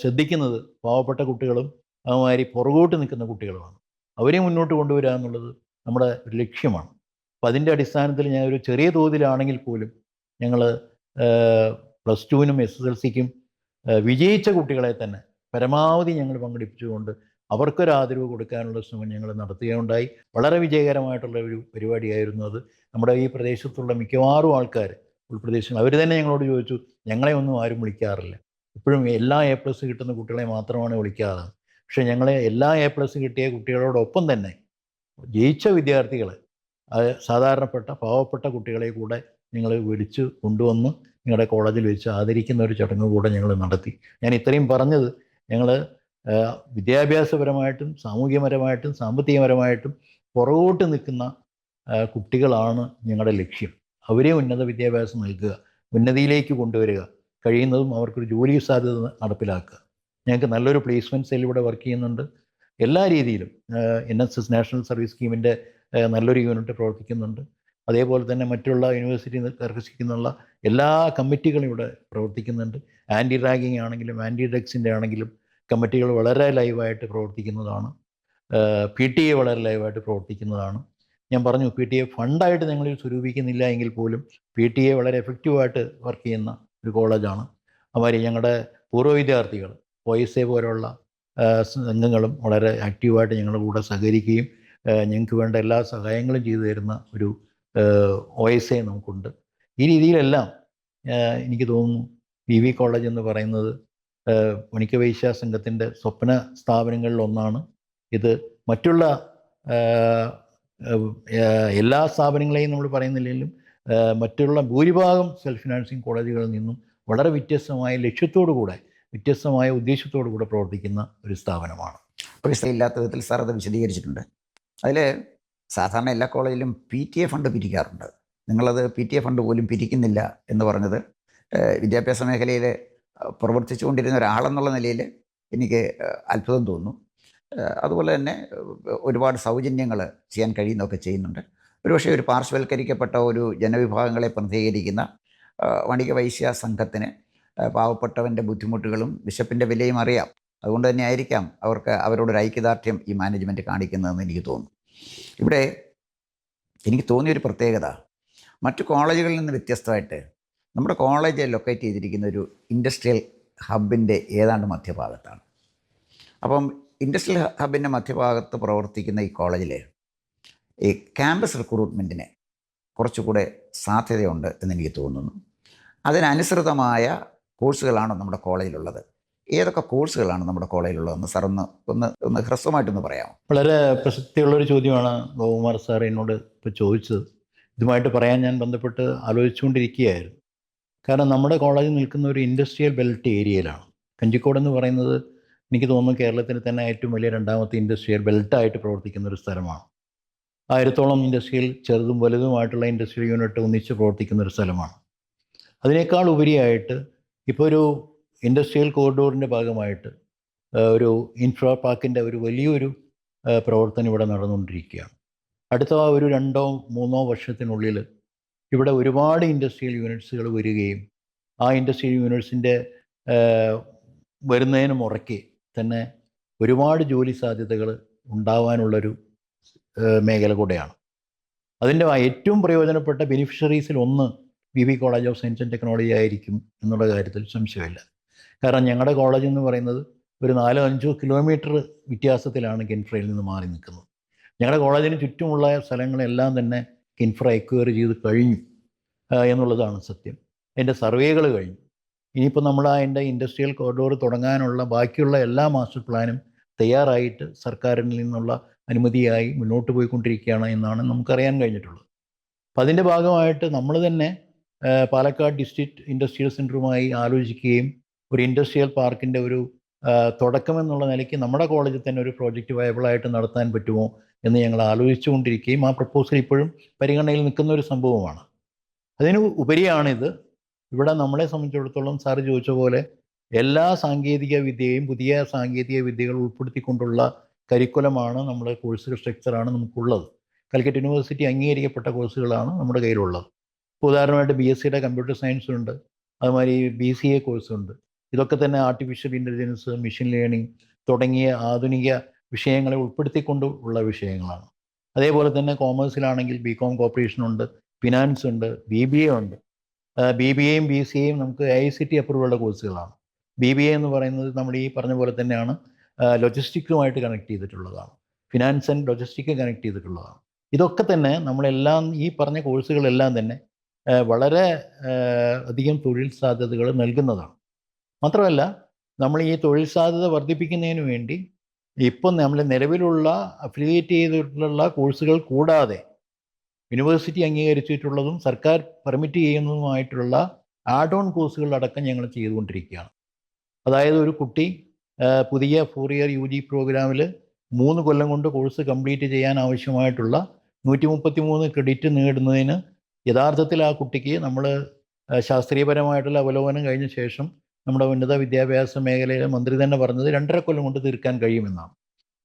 ശ്രദ്ധിക്കുന്നത് പാവപ്പെട്ട കുട്ടികളും അതുമാതിരി പുറകോട്ട് നിൽക്കുന്ന കുട്ടികളുമാണ്. അവരെ മുന്നോട്ട് കൊണ്ടുവരിക എന്നുള്ളത് നമ്മുടെ ഒരു ലക്ഷ്യമാണ്. അപ്പം അതിന്റെ അടിസ്ഥാനത്തിൽ ഞാൻ ഒരു ചെറിയ തോതിലാണെങ്കിൽ പോലും ഞങ്ങൾ പ്ലസ് ടുവിനും എസ് എസ് എൽ സിക്കും വിജയിച്ച കുട്ടികളെ തന്നെ പരമാവധി ഞങ്ങൾ പങ്കെടുപ്പിച്ചുകൊണ്ട് അവർക്കൊരു ആദരവ് കൊടുക്കാനുള്ള ശ്രമം ഞങ്ങൾ നടത്തുകയുണ്ടായി. വളരെ വിജയകരമായിട്ടുള്ള ഒരു പരിപാടിയായിരുന്നു അത്. നമ്മുടെ ഈ പ്രദേശത്തുള്ള മിക്കവാറും ആൾക്കാർ ഉൾപ്രദേശങ്ങൾ അവർ തന്നെ ഞങ്ങളോട് ചോദിച്ചു ഞങ്ങളെ ഒന്നും ആരും വിളിക്കാറില്ല. ഇപ്പോഴും എല്ലാ എ പ്ലസ് കിട്ടുന്ന കുട്ടികളെ മാത്രമാണ് വിളിക്കാറ്. പക്ഷേ ഞങ്ങളെ എല്ലാ എ പ്ലസ് കിട്ടിയ കുട്ടികളോടൊപ്പം തന്നെ ജയിച്ച വിദ്യാർത്ഥികൾ സാധാരണപ്പെട്ട പാവപ്പെട്ട കുട്ടികളെ കൂടെ നിങ്ങൾ വിളിച്ച് കൊണ്ടുവന്ന് നിങ്ങളുടെ കോളേജിൽ വെച്ച് ആദരിക്കുന്ന ഒരു ചടങ്ങ് കൂടെ ഞങ്ങൾ നടത്തി. ഞാൻ ഇത്രയും പറഞ്ഞത് ഞങ്ങൾ വിദ്യാഭ്യാസപരമായിട്ടും സാമൂഹ്യപരമായിട്ടും സാമ്പത്തികപരമായിട്ടും പുറകോട്ട് നിൽക്കുന്ന കുട്ടികളാണ് ഞങ്ങളുടെ ലക്ഷ്യം. അവരെ ഉന്നത വിദ്യാഭ്യാസം നൽകുക ഉന്നതിയിലേക്ക് കൊണ്ടുവരിക കഴിയുന്നതും അവർക്കൊരു ജോലി സാധ്യത നടപ്പിലാക്കുക. ഞങ്ങൾക്ക് നല്ലൊരു പ്ലേസ്മെന്റ് സെല്ലിവിടെ വർക്ക് ചെയ്യുന്നുണ്ട്. എല്ലാ രീതിയിലും N S S national service സ്കീമിന്റെ നല്ലൊരു യൂണിറ്റ് പ്രവർത്തിക്കുന്നുണ്ട്. അതേപോലെ തന്നെ മറ്റുള്ള യൂണിവേഴ്സിറ്റി കർഷിക്കുന്നുള്ള എല്ലാ കമ്മിറ്റികളും ഇവിടെ പ്രവർത്തിക്കുന്നുണ്ട്. ആന്റി റാഗിങ് ആണെങ്കിലും ആന്റി ഡ്രഗ്സിന്റെ ആണെങ്കിലും കമ്മിറ്റികൾ വളരെ ലൈവായിട്ട് പ്രവർത്തിക്കുന്നതാണ്. പി ടി എ വളരെ ലൈവായിട്ട് പ്രവർത്തിക്കുന്നതാണ്. ഞാൻ പറഞ്ഞു പി ടി എ ഫണ്ടായിട്ട് നിങ്ങളിൽ സ്വരൂപിക്കുന്നില്ല എങ്കിൽ പോലും പി ടി എ വളരെ എഫക്റ്റീവായിട്ട് വർക്ക് ചെയ്യുന്ന ഒരു കോളേജാണ്. അവരെ ഞങ്ങളുടെ പൂർവ വിദ്യാർത്ഥികൾ ഒ എ പോലുള്ള സംഘങ്ങളും വളരെ ആക്റ്റീവായിട്ട് ഞങ്ങളുടെ കൂടെ സഹകരിക്കുകയും ഞങ്ങൾക്ക് വേണ്ട എല്ലാ സഹായങ്ങളും ചെയ്തു തരുന്ന ഒരു ഒ എസ് എ നമുക്കുണ്ട്. ഈ രീതിയിലെല്ലാം എനിക്ക് തോന്നുന്നു പി വി കോളേജ് എന്ന് പറയുന്നത് മണിക്ക വൈശ്യ സംഘത്തിന്റെ സ്വപ്ന സ്ഥാപനങ്ങളിൽ ഒന്നാണ് ഇത് മറ്റുള്ള എല്ലാ സ്ഥാപനങ്ങളെയും നമ്മൾ പറയുന്നില്ലെങ്കിലും മറ്റുള്ള ഭൂരിഭാഗം സെൽഫ് ഫിനാൻസിങ് കോളേജുകളിൽ നിന്നും വളരെ വ്യത്യസ്തമായ ലക്ഷ്യത്തോടു കൂടെ വ്യത്യസ്തമായ ഉദ്ദേശത്തോടു കൂടെ പ്രവർത്തിക്കുന്ന ഒരു സ്ഥാപനമാണ്. ഇല്ലാത്ത വിധത്തിൽ സാർ അത് വിശദീകരിച്ചിട്ടുണ്ട്. അതിൽ സാധാരണ എല്ലാ കോളേജിലും പി ടി എ ഫണ്ട് പിരിക്കാറുണ്ട്. നിങ്ങളത് പി ടി എ ഫണ്ട് പോലും പിരിക്കുന്നില്ല എന്ന് പറഞ്ഞത് വിദ്യാഭ്യാസ മേഖലയിൽ പ്രവർത്തിച്ചുകൊണ്ടിരുന്ന ഒരാളെന്നുള്ള നിലയിൽ എനിക്ക് അത്ഭുതം തോന്നുന്നു. അതുപോലെ തന്നെ ഒരുപാട് സൗജന്യങ്ങൾ ചെയ്യാൻ കഴിയുന്നതൊക്കെ ചെയ്യുന്നുണ്ട്. ഒരുപക്ഷെ ഒരു പാർശ്വവൽക്കരിക്കപ്പെട്ട ഒരു ജനവിഭാഗങ്ങളെ പ്രതിനിധീകരിക്കുന്ന ഏഹ്, വണിക വൈശ്യ സംഘത്തിന് പാവപ്പെട്ടവന്റെ ബുദ്ധിമുട്ടുകളും വിശപ്പിന്റെ വിലയും അറിയാം. അതുകൊണ്ട് തന്നെ ആയിരിക്കാം അവർക്ക് അവരോടൊരു ഐക്യദാർഢ്യം ഈ മാനേജ്മെന്റ് കാണിക്കുന്നതെന്ന് എനിക്ക് തോന്നുന്നു. ഇവിടെ എനിക്ക് തോന്നിയൊരു പ്രത്യേകത മറ്റു കോളേജുകളിൽ നിന്ന് വ്യത്യസ്തമായിട്ട് നമ്മുടെ കോളേജ് ലൊക്കേറ്റ് ചെയ്തിരിക്കുന്ന ഒരു ഇൻഡസ്ട്രിയൽ ഹബിന്റെ ഏതാണ്ട് മധ്യഭാഗത്താണ്. അപ്പം ഇൻഡസ്ട്രിയൽ ഹബിന്റെ മധ്യഭാഗത്ത് പ്രവർത്തിക്കുന്ന ഈ കോളേജിൽ ഈ ക്യാമ്പസ് റിക്രൂട്ട്മെന്റിന് കുറച്ചുകൂടെ സാധ്യതയുണ്ട് എന്ന് എനിക്ക് തോന്നുന്നു. അതിനനുസൃതമായ കോഴ്സുകളാണ് നമ്മുടെ കോളേജിലുള്ളത്. ഏതൊക്കെ കോഴ്സുകളാണ് നമ്മുടെ കോളേജിലുള്ളതെന്ന് സാർ ഒന്ന് ഒന്ന് ഒന്ന് ഹ്രസ്വമായിട്ടൊന്ന് പറയാമോ? വളരെ പ്രസക്തിയുള്ളൊരു ചോദ്യമാണ് ഗോകുമാർ സാർ എന്നോട് ഇപ്പോൾ ചോദിച്ചത്. ഇതുമായിട്ട് പറയാൻ ഞാൻ ബന്ധപ്പെട്ട് ആലോചിച്ചുകൊണ്ടിരിക്കുകയായിരുന്നു. കാരണം നമ്മുടെ കോളേജ് നിൽക്കുന്ന ഒരു ഇൻഡസ്ട്രിയൽ ബെൽറ്റ് ഏരിയയിലാണ്. കഞ്ചിക്കോട് എന്ന് പറയുന്നത് എനിക്ക് തോന്നുന്നു കേരളത്തിന് തന്നെ ഏറ്റവും വലിയ രണ്ടാമത്തെ ഇൻഡസ്ട്രിയൽ ബെൽറ്റായിട്ട് പ്രവർത്തിക്കുന്ന ഒരു സ്ഥലമാണ്. ആയിരത്തോളം ഇൻഡസ്ട്രിയൽ ചെറുതും വലുതുമായിട്ടുള്ള ഇൻഡസ്ട്രിയൽ യൂണിറ്റ് ഒന്നിച്ച് പ്രവർത്തിക്കുന്ന ഒരു സ്ഥലമാണ്. അതിനേക്കാൾ ഉപരിയായിട്ട് ഇപ്പോൾ ഒരു ഇൻഡസ്ട്രിയൽ കോറിഡോറിന്റെ ഭാഗമായിട്ട് ഒരു ഇൻഫ്രാ പാർക്കിന്റെ ഒരു വലിയൊരു പ്രവർത്തനം ഇവിടെ നടന്നുകൊണ്ടിരിക്കുകയാണ്. അടുത്ത ഒരു രണ്ടോ മൂന്നോ വർഷത്തിനുള്ളിൽ ഇവിടെ ഒരുപാട് ഇൻഡസ്ട്രിയൽ യൂണിറ്റ്സുകൾ വരികയും ആ ഇൻഡസ്ട്രിയൽ യൂണിറ്റ്സിന്റെ വരുന്നതിന് മുറയ്ക്ക് തന്നെ ഒരുപാട് ജോലി സാധ്യതകൾ ഉണ്ടാവാനുള്ളൊരു മേഖല കൂടെയാണ്. അതിന്റെ ഏറ്റവും പ്രയോജനപ്പെട്ട ബെനിഫിഷ്യറീസിൽ ഒന്ന് B B college of science and technology ആയിരിക്കും എന്നുള്ള കാര്യത്തിൽ സംശയമില്ല. കാരണം ഞങ്ങളുടെ കോളേജ് എന്ന് പറയുന്നത് ഒരു നാലോ അഞ്ചോ കിലോമീറ്റർ വ്യത്യാസത്തിലാണ് കിൻഫ്രയിൽ നിന്ന് മാറി നിൽക്കുന്നത്. ഞങ്ങളുടെ കോളേജിന് ചുറ്റുമുള്ള സ്ഥലങ്ങളെല്ലാം തന്നെ കിൻഫ്ര എക്വയർ ചെയ്ത് കഴിഞ്ഞു എന്നുള്ളതാണ് സത്യം. എന്റെ സർവേകൾ കഴിഞ്ഞു. ഇനിയിപ്പോൾ നമ്മൾ അതിന്റെ ഇൻഡസ്ട്രിയൽ കോറിഡോർ തുടങ്ങാനുള്ള ബാക്കിയുള്ള എല്ലാ മാസ്റ്റർ പ്ലാനും തയ്യാറായിട്ട് സർക്കാരിൽ നിന്നുള്ള അനുമതിയായി മുന്നോട്ട് പോയിക്കൊണ്ടിരിക്കുകയാണ് എന്നാണ് നമുക്കറിയാൻ കഴിഞ്ഞിട്ടുള്ളത്. അപ്പം അതിന്റെ ഭാഗമായിട്ട് നമ്മൾ തന്നെ പാലക്കാട് ഡിസ്ട്രിക്ട് ഇൻഡസ്ട്രിയൽ സെന്ററുമായി ആലോചിക്കുകയും ഒരു ഇൻഡസ്ട്രിയൽ പാർക്കിന്റെ ഒരു തുടക്കം എന്നുള്ള നിലയ്ക്ക് നമ്മുടെ കോളേജിൽ തന്നെ ഒരു പ്രോജക്റ്റ് വയബിളായിട്ട് നടത്താൻ പറ്റുമോ എന്ന് ഞങ്ങൾ ആലോചിച്ചുകൊണ്ടിരിക്കുകയും ആ പ്രപ്പോസൽ ഇപ്പോഴും പരിഗണനയിൽ നിൽക്കുന്ന ഒരു സംഭവമാണ്. അതിന് ഉപരിയാണിത്. ഇവിടെ നമ്മളെ സംബന്ധിച്ചിടത്തോളം സാർ ചോദിച്ച പോലെ എല്ലാ സാങ്കേതിക വിദ്യയും പുതിയ സാങ്കേതിക വിദ്യകൾ ഉൾപ്പെടുത്തിക്കൊണ്ടുള്ള കരിക്കുലമാണ് നമ്മുടെ കോഴ്സുകൾ സ്ട്രക്ചറാണ് നമുക്കുള്ളത്. കാലിക്കറ്റ് യൂണിവേഴ്സിറ്റി അംഗീകരിക്കപ്പെട്ട കോഴ്സുകളാണ് നമ്മുടെ കയ്യിലുള്ളത്. ഉദാഹരണമായിട്ട് ബി എസ് സിയുടെ കമ്പ്യൂട്ടർ സയൻസ് ഉണ്ട് അതുമാതിരി ബി സി എ കോഴ്സ് ഉണ്ട്. ഇതൊക്കെ തന്നെ ആർട്ടിഫിഷ്യൽ ഇന്റലിജൻസ് മെഷീൻ ലേണിംഗ് തുടങ്ങിയ ആധുനിക വിഷയങ്ങളെ ഉൾപ്പെടുത്തിക്കൊണ്ട് ഉള്ള വിഷയങ്ങളാണ്. അതേപോലെ തന്നെ കോമേഴ്സിലാണെങ്കിൽ ബി കോം കോപ്പറേഷൻ ഉണ്ട് ഫിനാൻസ് ഉണ്ട് ബി ബി എ ഉണ്ട്. ബി ബി എയും ബി സി എയും നമുക്ക് ഐ സി ടി അപ്രൂവുള്ള കോഴ്സുകളാണ് ബി ബി എ എന്ന് പറയുന്നത് നമ്മൾ ഈ പറഞ്ഞ പോലെ തന്നെയാണ് ലൊജിസ്റ്റിക്കുമായിട്ട് കണക്ട് ചെയ്തിട്ടുള്ളതാണ്. ഫിനാൻസ് ആൻഡ് ലൊജിസ്റ്റിക്ക് കണക്ട് ചെയ്തിട്ടുള്ളതാണ്. ഇതൊക്കെ തന്നെ നമ്മളെല്ലാം ഈ പറഞ്ഞ കോഴ്സുകളെല്ലാം തന്നെ വളരെ അധികം തൊഴിൽ സാധ്യതകൾ നൽകുന്നതാണ്. മാത്രമല്ല നമ്മൾ ഈ തൊഴിൽ സാധ്യത വർദ്ധിപ്പിക്കുന്നതിന് വേണ്ടി ഇപ്പം നമ്മൾ നിലവിലുള്ള അഫിലിയേറ്റ് ചെയ്തിട്ടുള്ള കോഴ്സുകൾ കൂടാതെ യൂണിവേഴ്സിറ്റി അംഗീകരിച്ചിട്ടുള്ളതും സർക്കാർ പെർമിറ്റ് ചെയ്യുന്നതുമായിട്ടുള്ള ആഡ് ഓൺ കോഴ്സുകളടക്കം ഞങ്ങൾ ചെയ്തുകൊണ്ടിരിക്കുകയാണ്. അതായത് ഒരു കുട്ടി പുതിയ ഫോർ ഇയർ യു ജി പ്രോഗ്രാമിൽ മൂന്ന് കൊല്ലം കൊണ്ട് കോഴ്സ് കംപ്ലീറ്റ് ചെയ്യാൻ ആവശ്യമായിട്ടുള്ള നൂറ്റി മുപ്പത്തി മൂന്ന് ക്രെഡിറ്റ് നേടുന്നതിന് യഥാർത്ഥത്തിൽ ആ കുട്ടിക്ക് നമ്മൾ ശാസ്ത്രീയപരമായിട്ടുള്ള അവലോകനം കഴിഞ്ഞ ശേഷം നമ്മുടെ ഉന്നത വിദ്യാഭ്യാസ മേഖലയിലെ മന്ത്രി തന്നെ പറഞ്ഞത് രണ്ടര കൊല്ലം കൊണ്ട് തീർക്കാൻ കഴിയുമെന്നാണ്.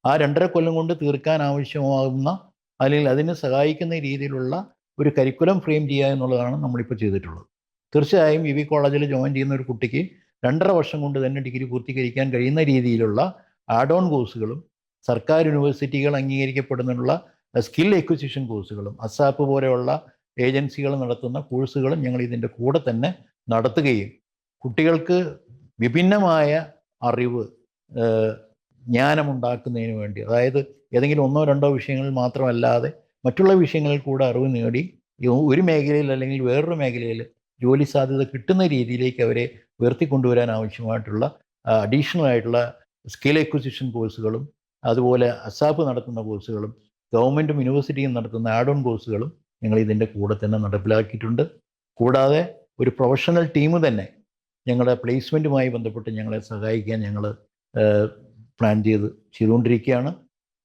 ആ രണ്ടര കൊല്ലം കൊണ്ട് തീർക്കാൻ ആവശ്യമാകുന്ന അല്ലെങ്കിൽ അതിനെ സഹായിക്കുന്ന രീതിയിലുള്ള ഒരു കരിക്കുലം ഫ്രെയിം ചെയ്യുക എന്നുള്ളതാണ് നമ്മളിപ്പോൾ ചെയ്തിട്ടുള്ളത്. തീർച്ചയായും ഇ വി കോളേജിൽ ജോയിൻ ചെയ്യുന്ന ഒരു കുട്ടിക്ക് രണ്ടര വർഷം കൊണ്ട് തന്നെ ഡിഗ്രി പൂർത്തീകരിക്കാൻ കഴിയുന്ന രീതിയിലുള്ള ആഡ് ഓൺ കോഴ്സുകളും സർക്കാർ യൂണിവേഴ്സിറ്റികൾ അംഗീകരിക്കപ്പെടുന്നുള്ള സ്കിൽ എക്വിസിഷൻ കോഴ്സുകളും അസാപ്പ് പോലെയുള്ള ഏജൻസികൾ നടത്തുന്ന കോഴ്സുകളും ഞങ്ങൾ ഇതിന്റെ കൂടെ തന്നെ നടത്തുകയും കുട്ടികൾക്ക് വിഭിന്നമായ അറിവ് ജ്ഞാനമുണ്ടാക്കുന്നതിന് വേണ്ടി അതായത് ഏതെങ്കിലും ഒന്നോ രണ്ടോ വിഷയങ്ങളിൽ മാത്രമല്ലാതെ മറ്റുള്ള വിഷയങ്ങളിൽ കൂടെ അറിവ് നേടി ഒരു മേഖലയിൽ അല്ലെങ്കിൽ വേറൊരു മേഖലയിൽ ജോലി സാധ്യത കിട്ടുന്ന രീതിയിലേക്ക് അവരെ ഉയർത്തിക്കൊണ്ടുവരാൻ ആവശ്യമായിട്ടുള്ള അഡീഷണൽ ആയിട്ടുള്ള സ്കിൽ എക്വിസിഷൻ കോഴ്സുകളും അതുപോലെ അസാപ്പ് നടത്തുന്ന കോഴ്സുകളും ഗവൺമെന്റും യൂണിവേഴ്സിറ്റിയും നടത്തുന്ന ആഡ് ഓൺ കോഴ്സുകളും ഞങ്ങൾ ഇതിന്റെ കൂടെ തന്നെ നടപ്പിലാക്കിയിട്ടുണ്ട്. കൂടാതെ ഒരു പ്രൊഫഷണൽ ടീം തന്നെ ഞങ്ങളുടെ പ്ലേസ്മെന്റുമായി ബന്ധപ്പെട്ട് ഞങ്ങളെ സഹായിക്കാൻ ഞങ്ങൾ പ്ലാൻ ചെയ്ത് ചെയ്തുകൊണ്ടിരിക്കുകയാണ്.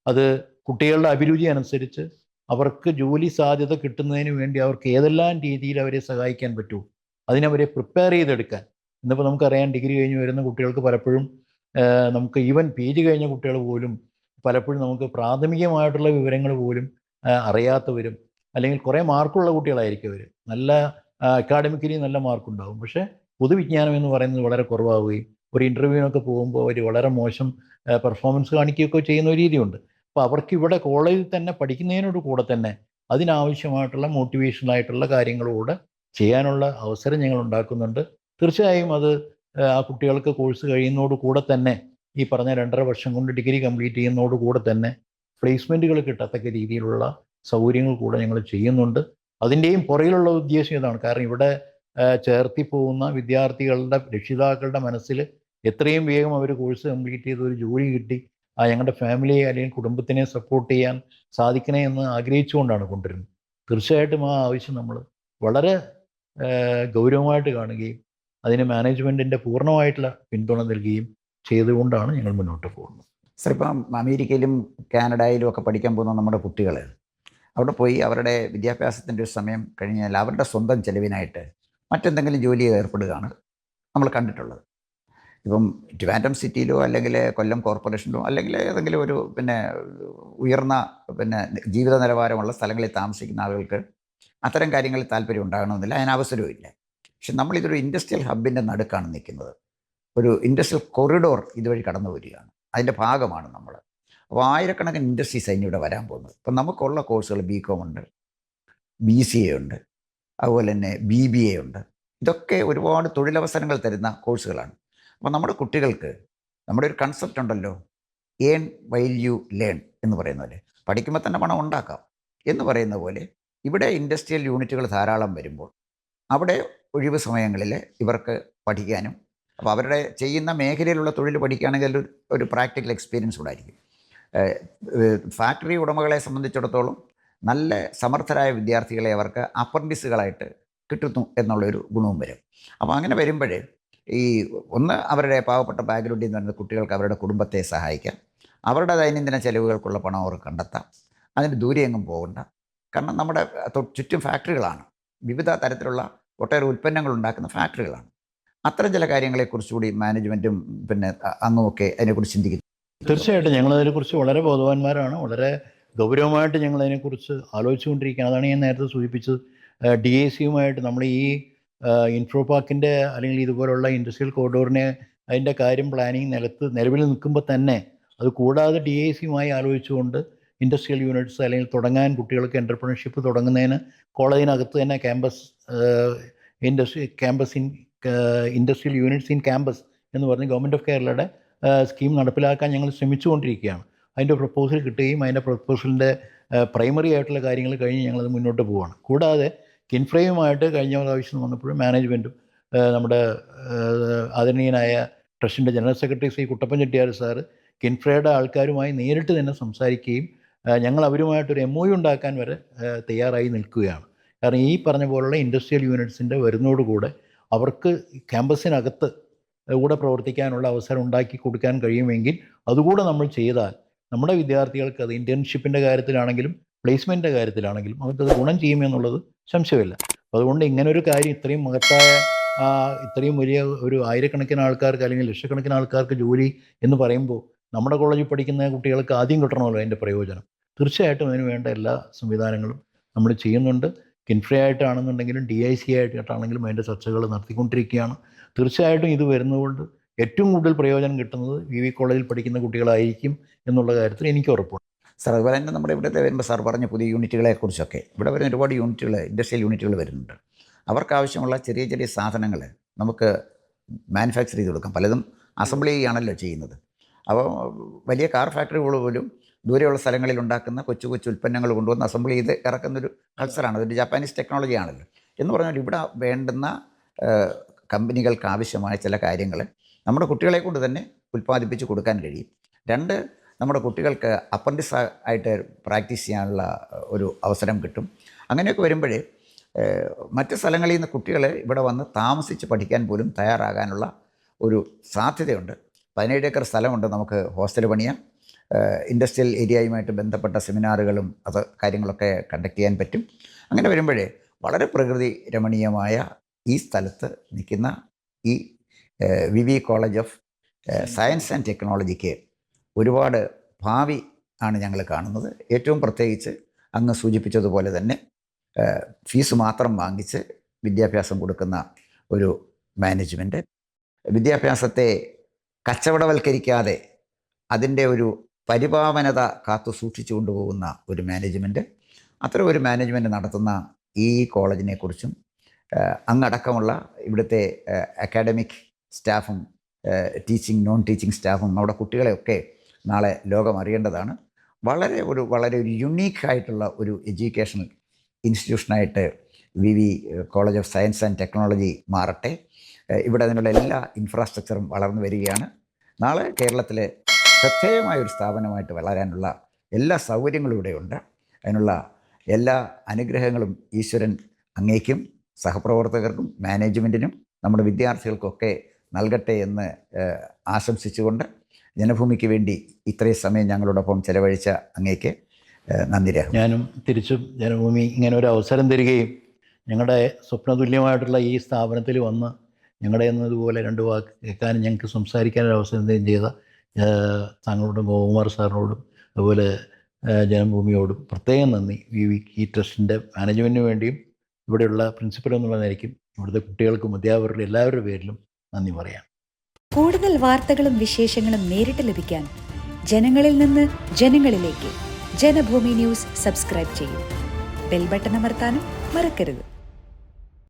അത് കുട്ടികളുടെ അഭിരുചി അനുസരിച്ച് അവർക്ക് ജോലി സാധ്യത കിട്ടുന്നതിന് വേണ്ടി അവർക്ക് ഏതെല്ലാം രീതിയിൽ അവരെ സഹായിക്കാൻ പറ്റുമോ അതിനവരെ പ്രിപ്പയർ ചെയ്തെടുക്കാൻ. ഇന്നിപ്പോൾ നമുക്കറിയാം ഡിഗ്രി കഴിഞ്ഞ് വരുന്ന കുട്ടികൾക്ക് പലപ്പോഴും നമുക്ക് ഈവൻ പി ജി കഴിഞ്ഞ കുട്ടികൾ പോലും പലപ്പോഴും നമുക്ക് പ്രാഥമികമായിട്ടുള്ള വിവരങ്ങൾ പോലും അറിയാത്തവരും അല്ലെങ്കിൽ കുറേ മാർക്കുള്ള കുട്ടികളായിരിക്കും അവർ നല്ല അക്കാഡമിക്കലി നല്ല മാർക്കുണ്ടാവും. പക്ഷേ പൊതുവിജ്ഞാനം എന്ന് പറയുന്നത് വളരെ കുറവാവുകയും ഒരു ഇന്റർവ്യൂവിനൊക്കെ പോകുമ്പോൾ അവർ വളരെ മോശം പെർഫോമൻസ് കാണിക്കുകയൊക്കെ ചെയ്യുന്ന ഒരു രീതിയുണ്ട്. അപ്പോൾ അവർക്ക് ഇവിടെ കോളേജിൽ തന്നെ പഠിക്കുന്നതിനോട് കൂടെ തന്നെ അതിനാവശ്യമായിട്ടുള്ള മോട്ടിവേഷണൽ ആയിട്ടുള്ള കാര്യങ്ങളൂടെ ചെയ്യാനുള്ള അവസരം ഞങ്ങൾ ഉണ്ടാക്കുന്നുണ്ട്. തീർച്ചയായും അത് ആ കുട്ടികൾക്ക് കോഴ്സ് കഴിയുന്നതോട് കൂടെ തന്നെ ഈ പറഞ്ഞ രണ്ടര വർഷം കൊണ്ട് ഡിഗ്രി കംപ്ലീറ്റ് ചെയ്യുന്നതോട് കൂടെ തന്നെ പ്ലേസ്മെന്റുകൾ കിട്ടത്തക്ക രീതിയിലുള്ള സൗകര്യങ്ങൾ കൂടെ ഞങ്ങൾ ചെയ്യുന്നുണ്ട്. അതിന്റെയും പുറകിലുള്ള ഉദ്ദേശം ഇതാണ്. കാരണം ഇവിടെ ചേർത്തി പോകുന്ന വിദ്യാർത്ഥികളുടെ രക്ഷിതാക്കളുടെ മനസ്സിൽ എത്രയും വേഗം അവർ കോഴ്സ് കംപ്ലീറ്റ് ചെയ്ത് ഒരു ജോലി കിട്ടി. ആ ഞങ്ങളുടെ ഫാമിലിയെ അല്ലെങ്കിൽ കുടുംബത്തിനെ സപ്പോർട്ട് ചെയ്യാൻ സാധിക്കണേ എന്ന് ആഗ്രഹിച്ചുകൊണ്ടാണ് കൊണ്ടുവരുന്നത് തീർച്ചയായിട്ടും ആ ആവശ്യം നമ്മൾ വളരെ ഗൗരവമായിട്ട് കാണുകയും അതിന് മാനേജ്മെന്റിന്റെ പൂർണമായിട്ടുള്ള പിന്തുണ നൽകുകയും ചെയ്തുകൊണ്ടാണ് ഞങ്ങൾ മുന്നോട്ട് പോകുന്നത്. സർ ഇപ്പം അമേരിക്കയിലും കാനഡയിലും ഒക്കെ പഠിക്കാൻ പോകുന്ന നമ്മുടെ കുട്ടികൾ അവിടെ പോയി അവരുടെ വിദ്യാഭ്യാസത്തിന്റെ ഒരു സമയം കഴിഞ്ഞാൽ അവരുടെ സ്വന്തം ചെലവിനായിട്ട് മറ്റെന്തെങ്കിലും ജോലി ഏർപ്പെടുകയാണ് നമ്മൾ കണ്ടിട്ടുള്ളത്. ഇപ്പം ട്രിവാൻഡ്രം സിറ്റിയിലോ അല്ലെങ്കിൽ കൊല്ലം കോർപ്പറേഷനിലോ അല്ലെങ്കിൽ ഏതെങ്കിലും ഒരു പിന്നെ ഉയർന്ന പിന്നെ ജീവിത നിലവാരമുള്ള സ്ഥലങ്ങളിൽ താമസിക്കുന്ന ആളുകൾക്ക് അത്തരം കാര്യങ്ങളിൽ താല്പര്യം ഉണ്ടാകണമെന്നില്ല. അതിന് അവസരവും ഇല്ല. പക്ഷെ നമ്മളിതൊരു ഇൻഡസ്ട്രിയൽ ഹബിന്റെ നടുക്കാണ് നിൽക്കുന്നത്. ഒരു ഇൻഡസ്ട്രിയൽ കൊറിഡോർ ഇതുവഴി കടന്നു വരികയാണ്. അതിന്റെ ഭാഗമാണ് നമ്മൾ അപ്പോൾ ആയിരക്കണക്കിന് ഇൻഡസ്ട്രീസ് അതിന് ഇവിടെ വരാൻ പോകുന്നത്. ഇപ്പം നമുക്കുള്ള കോഴ്സുകൾ ബി കോം ഉണ്ട് ബി സി എ ഉണ്ട് അതുപോലെ തന്നെ ബി ബി എ ഉണ്ട്. ഇതൊക്കെ ഒരുപാട് തൊഴിലവസരങ്ങൾ തരുന്ന കോഴ്സുകളാണ് അപ്പോൾ നമ്മുടെ കുട്ടികൾക്ക് നമ്മുടെ ഒരു കൺസെപ്റ്റ് ഉണ്ടല്ലോ. ഏൺ വൈൽ യു ലേൺ എന്ന് പറയുന്ന പോലെ. പഠിക്കുമ്പോൾ തന്നെ പണം ഉണ്ടാക്കാം എന്ന് പറയുന്ന പോലെ ഇവിടെ ഇൻഡസ്ട്രിയൽ യൂണിറ്റുകൾ ധാരാളം വരുമ്പോൾ അവിടെ ഒഴിവ് സമയങ്ങളിൽ ഇവർക്ക് പഠിക്കാനും അപ്പോൾ അവരുടെ ചെയ്യുന്ന മേഖലയിലുള്ള തൊഴിൽ പഠിക്കുകയാണെങ്കിൽ ഒരു ഒരു പ്രാക്ടിക്കൽ എക്സ്പീരിയൻസ് ഉണ്ടായിരിക്കും ഫാക്ടറി ഉടമകളെ സംബന്ധിച്ചിടത്തോളം നല്ല സമർത്ഥരായ വിദ്യാർത്ഥികളെ അവർക്ക് അപ്രന്റീസുകളായിട്ട് കിട്ടുന്നു എന്നുള്ളൊരു ഗുണവും വരും. അപ്പോൾ അങ്ങനെ വരുമ്പോൾ ഈ ഒന്ന് അവരുടെ പാവപ്പെട്ട ബാക്ക്ഗ്രൗണ്ടിൽ നിന്ന് വരുന്ന കുട്ടികൾക്ക് അവരുടെ കുടുംബത്തെ സഹായിക്കാം. അവരുടെ ദൈനംദിന ചെലവുകൾക്കുള്ള പണം അവർ കണ്ടെത്താം. അതിന് ദൂരെയെങ്ങും പോകണ്ട. കാരണം നമ്മുടെ ചുറ്റും ഫാക്ടറികളാണ്. വിവിധ തരത്തിലുള്ള ഒട്ടേറെ ഉൽപ്പന്നങ്ങൾ ഉണ്ടാക്കുന്ന ഫാക്ടറികളാണ്. അത്തരം ചില കാര്യങ്ങളെക്കുറിച്ചുകൂടി മാനേജ്മെന്റും പിന്നെ അങ്ങുമൊക്കെ അതിനെക്കുറിച്ച് ചിന്തിക്കുന്നു. തീർച്ചയായിട്ടും ഞങ്ങൾ അതിനെക്കുറിച്ച് വളരെ ബോധവാന്മാരാണ്. വളരെ ഗൗരവമായിട്ട് ഞങ്ങൾ അതിനെക്കുറിച്ച് ആലോചിച്ചുകൊണ്ടിരിക്കുകയാണ്. അതാണ് ഞാൻ നേരത്തെ സൂചിപ്പിച്ചത്. ഡി എ സിയുമായിട്ട് നമ്മൾ ഈ ഇൻഫ്രോ പാർക്കിന്റെ അല്ലെങ്കിൽ ഇതുപോലുള്ള ഇൻഡസ്ട്രിയൽ കോറിഡോറിനെ അതിന്റെ കാര്യം പ്ലാനിങ് നിലത്ത് നിലവിൽ നിൽക്കുമ്പോൾ തന്നെ അത് കൂടാതെ ഡി ഐ സിയുമായി ആലോചിച്ചുകൊണ്ട് ഇൻഡസ്ട്രിയൽ യൂണിറ്റ്സ് അല്ലെങ്കിൽ തുടങ്ങാൻ കുട്ടികൾക്ക് എന്റർപ്രണർഷിപ്പ് തുടങ്ങുന്നതിന് കോളേജിനകത്ത് തന്നെ campus industry campus in industrial units in campus എന്ന് പറഞ്ഞ് ഗവൺമെന്റ് ഓഫ് കേരളയുടെ സ്കീം നടപ്പിലാക്കാൻ ഞങ്ങൾ ശ്രമിച്ചുകൊണ്ടിരിക്കുകയാണ്. അതിന്റെ പ്രപ്പോസൽ കിട്ടുകയും അതിന്റെ പ്രപ്പോസലിന്റെ പ്രൈമറി ആയിട്ടുള്ള കാര്യങ്ങൾ കഴിഞ്ഞ് ഞങ്ങളത് മുന്നോട്ട് പോവുകയാണ്. കൂടാതെ കിൻഫ്രയുമായിട്ട് കഴിഞ്ഞ പ്രാവശ്യം വന്നപ്പോഴും മാനേജ്മെന്റും നമ്മുടെ ആദരണീയനായ ട്രസ്റ്റിന്റെ general secretary Shri Kuttappan Chettiyar sir കിൻഫ്രയുടെ ആൾക്കാരുമായി നേരിട്ട് തന്നെ സംസാരിക്കുകയും ഞങ്ങൾ അവരുമായിട്ടൊരു എം ഒ ഉണ്ടാക്കാൻ വരെ തയ്യാറായി നിൽക്കുകയാണ്. കാരണം ഈ പറഞ്ഞ പോലുള്ള ഇൻഡസ്ട്രിയൽ യൂണിറ്റ്സിന്റെ വരുന്നതോടുകൂടെ അവർക്ക് ക്യാമ്പസിനകത്ത് കൂടെ പ്രവർത്തിക്കാനുള്ള അവസരം ഉണ്ടാക്കി കൊടുക്കാൻ കഴിയുമെങ്കിൽ അതുകൂടെ നമ്മൾ ചെയ്താൽ നമ്മുടെ വിദ്യാർത്ഥികൾക്ക് അത് ഇന്റേൺഷിപ്പിന്റെ കാര്യത്തിലാണെങ്കിലും പ്ലേസ്മെന്റിന്റെ കാര്യത്തിലാണെങ്കിലും അവർക്കത് ഗുണം ചെയ്യുമെന്നുള്ളത് സംശയമില്ല. അപ്പോൾ അതുകൊണ്ട് ഇങ്ങനെ ഒരു കാര്യം ഇത്രയും മഹത്തായ ഇത്രയും വലിയ ഒരു ആയിരക്കണക്കിന് ആൾക്കാർക്ക് അല്ലെങ്കിൽ ലക്ഷക്കണക്കിന് ആൾക്കാർക്ക് ജോലി എന്ന് പറയുമ്പോൾ നമ്മുടെ കോളേജിൽ പഠിക്കുന്ന കുട്ടികൾക്ക് ആദ്യം കിട്ടണമല്ലോ അതിന്റെ പ്രയോജനം. തീർച്ചയായിട്ടും അതിന് വേണ്ട എല്ലാ സംവിധാനങ്ങളും നമ്മൾ ചെയ്യുന്നുണ്ട്. കിൻഫ്രീ ആയിട്ടാണെന്നുണ്ടെങ്കിലും ഡി ഐ സി ആയിട്ടാണെങ്കിലും അതിന്റെ ചർച്ചകൾ നടത്തിക്കൊണ്ടിരിക്കുകയാണ്. തീർച്ചയായിട്ടും ഇത് വരുന്നതുകൊണ്ട് ഏറ്റവും കൂടുതൽ പ്രയോജനം കിട്ടുന്നത് വി വി കോളേജിൽ പഠിക്കുന്ന കുട്ടികളായിരിക്കും എന്നുള്ള കാര്യത്തിൽ എനിക്ക് ഉറപ്പുണ്ട്. സാർ അതുപോലെ തന്നെ നമ്മുടെ ഇവിടുത്തെ വരുമ്പോൾ സാർ പറഞ്ഞ പുതിയ യൂണിറ്റുകളെ കുറിച്ചൊക്കെ ഇവിടെ വരുന്ന ഒരുപാട് യൂണിറ്റുകൾ ഇൻഡസ്ട്രിയൽ യൂണിറ്റുകൾ വരുന്നുണ്ട്. അവർക്കാവശ്യമുള്ള ചെറിയ ചെറിയ സാധനങ്ങൾ നമുക്ക് മാനുഫാക്ചർ ചെയ്ത് കൊടുക്കാം. പലതും അസംബ്ലി ചെയ്യുകയാണല്ലോ ചെയ്യുന്നത്. അപ്പോൾ വലിയ കാർ ഫാക്ടറികൾ പോലും ദൂരെയുള്ള സ്ഥലങ്ങളിൽ ഉണ്ടാക്കുന്ന കൊച്ചു കൊച്ചു ഉൽപ്പന്നങ്ങൾ കൊണ്ടുവന്ന് അസംബിൾ ചെയ്ത് ഇറക്കുന്നൊരു കൾച്ചറാണ്. അതൊരു ജാപ്പാനീസ് ടെക്നോളജി ആണല്ലോ. എന്ന് പറഞ്ഞാൽ ഇവിടെ വേണ്ടുന്ന കമ്പനികൾക്ക് ആവശ്യമായ ചില കാര്യങ്ങൾ നമ്മുടെ കുട്ടികളെ കൊണ്ട് തന്നെ ഉൽപ്പാദിപ്പിച്ച് കൊടുക്കാൻ കഴിയും. രണ്ട് നമ്മുടെ കുട്ടികൾക്ക് അപ്പൻഡിസ് ആയിട്ട് പ്രാക്ടീസ് ചെയ്യാനുള്ള ഒരു അവസരം കിട്ടും. അങ്ങനെയൊക്കെ വരുമ്പോഴേ മറ്റ് സ്ഥലങ്ങളിൽ നിന്ന് കുട്ടികൾ ഇവിടെ വന്ന് താമസിച്ച് പഠിക്കാൻ പോലും തയ്യാറാകാനുള്ള ഒരു സാധ്യതയുണ്ട്. പതിനേഴ് ഏക്കർ സ്ഥലമുണ്ട് നമുക്ക് ഹോസ്റ്റൽ പണിയാം ഇൻഡസ്ട്രിയൽ ഏരിയയുമായിട്ട് ബന്ധപ്പെട്ട സെമിനാറുകളും അത് കാര്യങ്ങളൊക്കെ കണ്ടക്ട് ചെയ്യാൻ പറ്റും. അങ്ങനെ വരുമ്പോഴേ വളരെ പ്രകൃതി രമണീയമായ ഈ സ്ഥലത്ത് നിൽക്കുന്ന ഈ V V college of science and ടെക്നോളജിക്ക് ഒരുപാട് ഭാവി ആണ് ഞങ്ങൾ കാണുന്നത്. ഏറ്റവും പ്രത്യേകിച്ച് അങ്ങ് സൂചിപ്പിച്ചതുപോലെ തന്നെ ഫീസ് മാത്രം വാങ്ങിച്ച് വിദ്യാഭ്യാസം കൊടുക്കുന്ന ഒരു മാനേജ്മെന്റ് വിദ്യാഭ്യാസത്തെ കച്ചവടവൽക്കരിക്കാതെ അതിന്റെ ഒരു പരിപാവനത കാത്തു സൂക്ഷിച്ചു കൊണ്ടുപോകുന്ന ഒരു മാനേജ്മെന്റ് അത്തരം ഒരു മാനേജ്മെന്റ് നടത്തുന്ന ഈ കോളേജിനെക്കുറിച്ചും അങ്ങടക്കമുള്ള ഇവിടുത്തെ അക്കാഡമിക് സ്റ്റാഫും ടീച്ചിങ് നോൺ ടീച്ചിങ് സ്റ്റാഫും നമ്മുടെ കുട്ടികളെയൊക്കെ നാളെ ലോകം അറിയേണ്ടതാണ് വളരെ ഒരു വളരെ ഒരു യുണീക്ക് ആയിട്ടുള്ള ഒരു educational ഇൻസ്റ്റിറ്റ്യൂഷനായിട്ട് V V college of science and technology മാറട്ടെ. ഇവിടെ അതിനുള്ള എല്ലാ ഇൻഫ്രാസ്ട്രക്ചറും വളർന്നു വരികയാണ്. നാളെ കേരളത്തിലെ ശ്രദ്ധേയമായ ഒരു സ്ഥാപനമായിട്ട് വളരാനുള്ള എല്ലാ സൗകര്യങ്ങളും ഇവിടെയുണ്ട് അതിനുള്ള എല്ലാ അനുഗ്രഹങ്ങളും ഈശ്വരൻ അങ്ങേക്കും സഹപ്രവർത്തകർക്കും മാനേജ്മെന്റിനും നമ്മുടെ വിദ്യാർത്ഥികൾക്കൊക്കെ നൽകട്ടെ എന്ന് ആശംസിച്ചുകൊണ്ട് ജനഭൂമിക്ക് വേണ്ടി ഇത്രയും സമയം ഞങ്ങളോടൊപ്പം ചെലവഴിച്ച അങ്ങേക്ക് നന്ദി രേഖ. ഞാനും തിരിച്ചും ജനഭൂമി ഇങ്ങനെ ഒരു അവസരം തരികയും ഞങ്ങളുടെ സ്വപ്നതുല്യമായിട്ടുള്ള ഈ സ്ഥാപനത്തിൽ വന്ന് ഞങ്ങളുടെ എന്നതുപോലെ രണ്ട് വാക്ക് കേൾക്കാനും ഞങ്ങൾക്ക് സംസാരിക്കാനും ഒരു അവസരം തരികയും ചെയ്ത താങ്കളോടും ഗോകുമാർ സാറിനോടും അതുപോലെ ജനഭൂമിയോടും പ്രത്യേകം നന്ദി. വി വി ഈ ട്രസ്റ്റിന്റെ മാനേജ്മെന്റിന് വേണ്ടിയും ഇവിടെയുള്ള പ്രിൻസിപ്പൽ എന്നുള്ള നിലയ്ക്കും ഇവിടുത്തെ കുട്ടികൾക്കും അധ്യാപകരുടെ എല്ലാവരുടെ പേരിലും നന്ദി പറയാം. കൂടുതൽ വാർത്തകളും വിശേഷങ്ങളും നേരിട്ട് ലഭിക്കാൻ ജനങ്ങളിൽ നിന്ന് ജനങ്ങളിലേക്ക് ജനഭൂമി ന്യൂസ് സബ്സ്ക്രൈബ് ചെയ്യും. ബെൽ ബട്ടൺ അമർത്താനും മറക്കരുത്.